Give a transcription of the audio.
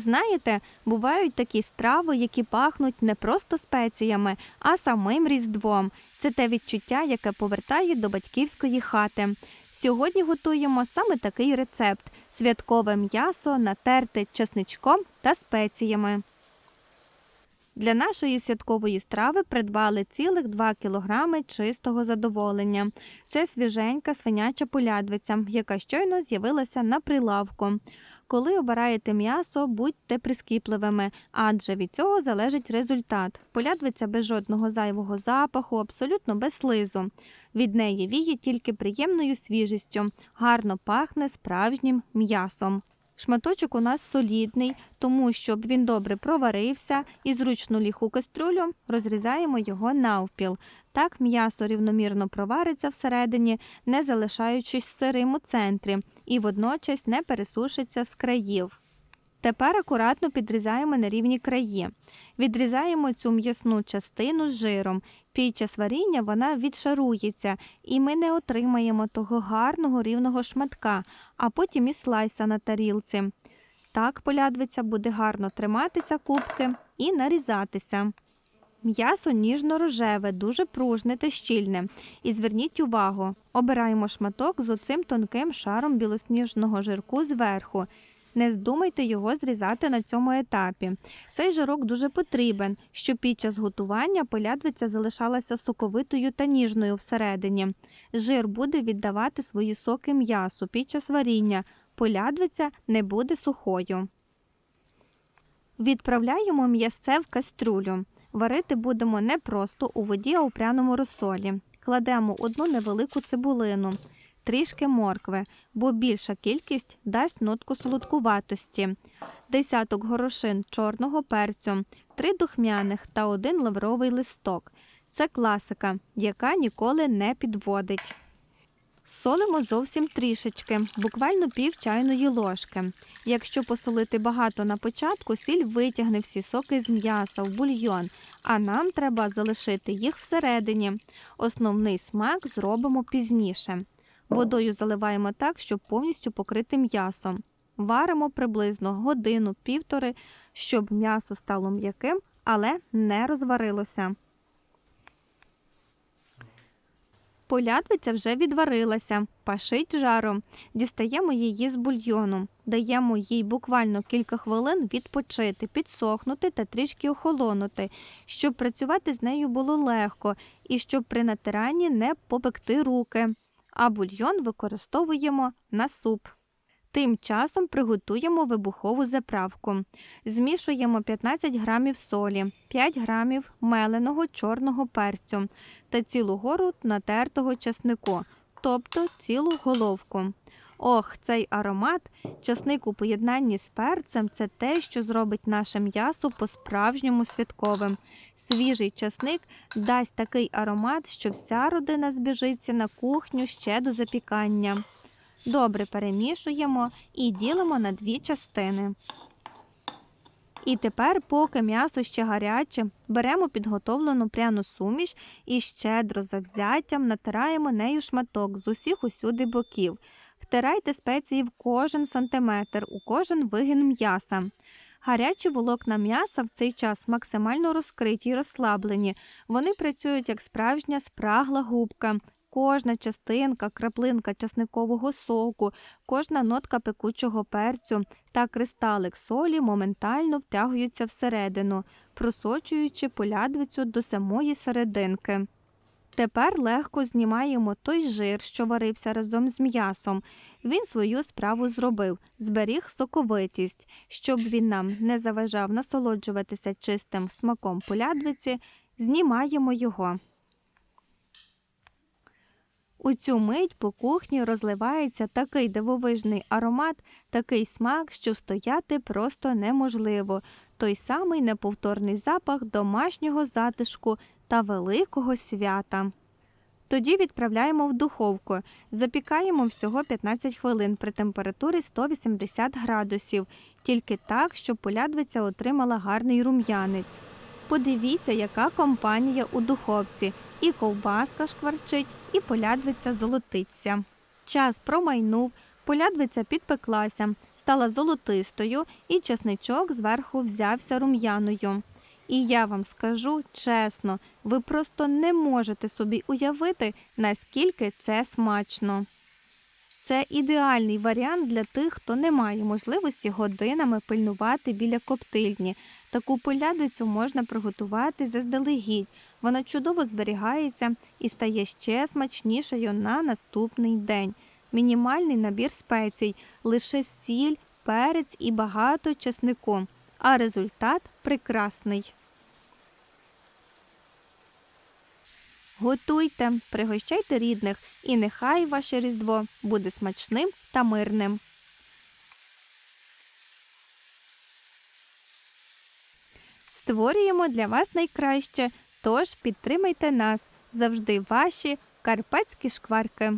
Знаєте, бувають такі страви, які пахнуть не просто спеціями, а самим різдвом. Це те відчуття, яке повертає до батьківської хати. Сьогодні готуємо саме такий рецепт: святкове м'ясо натерте чесничком та спеціями. Для нашої святкової страви придбали цілих 2 кілограми чистого задоволення. Це свіженька свиняча полядвиця, яка щойно з'явилася на прилавку. Коли обираєте м'ясо, будьте прискіпливими, адже від цього залежить результат. Полядвиця без жодного зайвого запаху, абсолютно без слизу. Від неї віє тільки приємною свіжістю, гарно пахне справжнім м'ясом. Шматочок у нас солідний, тому щоб він добре проварився і зручно ліг у кастрюлю, розрізаємо його навпіл. Так м'ясо рівномірно провариться всередині, не залишаючись сирим у центрі, і водночас не пересушиться з країв. Тепер акуратно підрізаємо на рівні краї. Відрізаємо цю м'ясну частину з жиром. Під час варіння вона відшарується, і ми не отримаємо того гарного рівного шматка, а потім і слайса на тарілці. Так полядвиця буде гарно триматися кубки і нарізатися. М'ясо ніжно-рожеве, дуже пружне та щільне. І зверніть увагу, обираємо шматок з оцим тонким шаром білосніжного жирку зверху. Не здумайте його зрізати на цьому етапі. Цей жирок дуже потрібен, щоб під час готування полядвиця залишалася соковитою та ніжною всередині. Жир буде віддавати свої соки м'ясу під час варіння. Полядвиця не буде сухою. Відправляємо м'ясце в каструлю. Варити будемо не просто у воді, а у пряному розсолі. Кладемо одну невелику цибулину, трішки моркви, бо більша кількість дасть нотку солодкуватості, десяток горошин чорного перцю, три духмяних та один лавровий листок. Це класика, яка ніколи не підводить. Солимо зовсім трішечки, буквально пів чайної ложки. Якщо посолити багато на початку, сіль витягне всі соки з м'яса в бульйон, а нам треба залишити їх всередині. Основний смак зробимо пізніше. Водою заливаємо так, щоб повністю покрити м'ясом. Варимо приблизно годину-півтори, щоб м'ясо стало м'яким, але не розварилося. Полядвиця вже відварилася, пашить жаром. Дістаємо її з бульйону, даємо їй буквально кілька хвилин відпочити, підсохнути та трішки охолонути, щоб працювати з нею було легко і щоб при натиранні не попекти руки. А бульйон використовуємо на суп. Тим часом приготуємо вибухову заправку. Змішуємо 15 грамів солі, 5 грамів меленого чорного перцю та цілу гору натертого часнику, тобто цілу головку. Ох, цей аромат, часник у поєднанні з перцем це те, що зробить наше м'ясо по-справжньому святковим. Свіжий часник дасть такий аромат, що вся родина збіжиться на кухню ще до запікання. Добре перемішуємо і ділимо на дві частини. І тепер, поки м'ясо ще гаряче, беремо підготовлену пряну суміш і щедро завзяттям натираємо нею шматок з усіх усюди боків. Втирайте спеції в кожен сантиметр, у кожен вигін м'яса. Гарячі волокна м'яса в цей час максимально розкриті й розслаблені. Вони працюють як справжня спрагла губка. Кожна частинка, краплинка часникового соку, кожна нотка пекучого перцю та кристалик солі моментально втягуються всередину, просочуючи полядвицю до самої серединки. Тепер легко знімаємо той жир, що варився разом з м'ясом. Він свою справу зробив, зберіг соковитість, щоб він нам не заважав насолоджуватися чистим смаком полядвиці, знімаємо його. У цю мить по кухні розливається такий дивовижний аромат, такий смак, що стояти просто неможливо. Той самий неповторний запах домашнього затишку та великого свята. Тоді відправляємо в духовку. Запікаємо всього 15 хвилин при температурі 180 градусів, тільки так, щоб полядвиця отримала гарний рум'янець. Подивіться, яка компанія у духовці. І ковбаска шкварчить, і полядвиця золотиться. Час промайнув, полядвиця підпеклася, стала золотистою, і часничок зверху взявся рум'яною. І я вам скажу чесно, ви просто не можете собі уявити, наскільки це смачно. Це ідеальний варіант для тих, хто не має можливості годинами пильнувати біля коптильні. Таку полядицю можна приготувати заздалегідь. Вона чудово зберігається і стає ще смачнішою на наступний день. Мінімальний набір спецій, лише сіль, перець і багато чеснику. А результат прекрасний. Готуйте, пригощайте рідних, і нехай ваше Різдво буде смачним та мирним. Створюємо для вас найкраще, тож підтримайте нас завжди ваші карпатські шкварки.